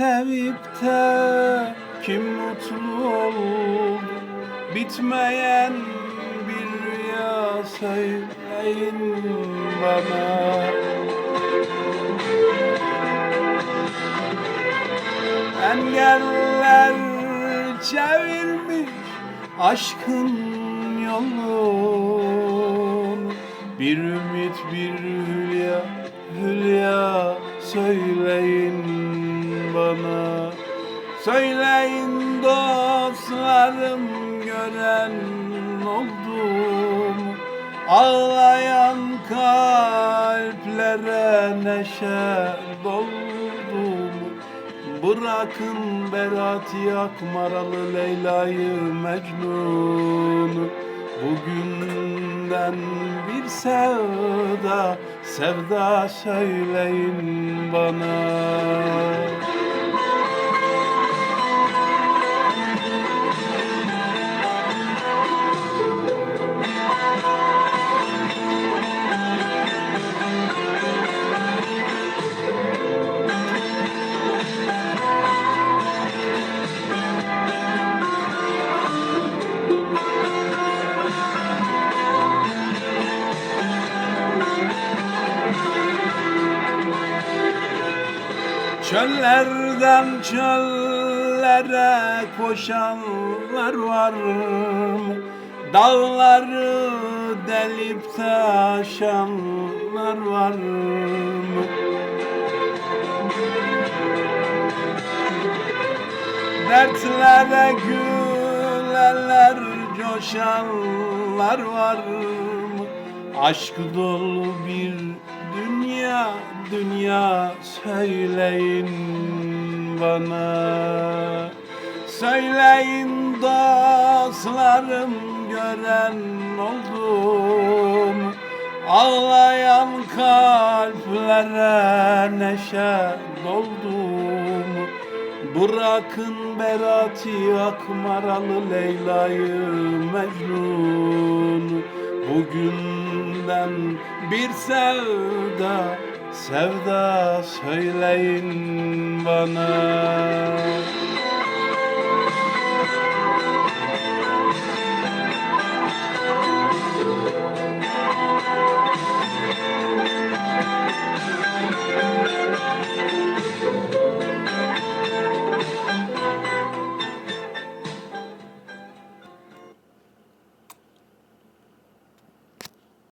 deyip de kim mutlu oldu Bitmeyen bir rüya söyleyin bana. Engeller çevirmiş aşkın yolunu Bir ümit bir hülya, hülya söyleyin bana Söyleyin dostlarım gören oldu mu? Ağlayan kalplere neşe doldu mu? Bırakın Berat Yakmaralı Leyla'yı Mecnun'u Bugünden bir sevda, sevda söyleyin bana Çöllerden çöllere koşanlar var? Dağları delip taşanlar var? Dertlere gülenler coşanlar var? Aşk dolu bir dünya, dünya söyleyin bana. Söyleyin dostlarım gören oldum. Ağlayan kalplere neşe doldum. Bırakın Berat Akmaralı Leyla'yı Mecnun Bugünden bir sevda, sevda söyleyin bana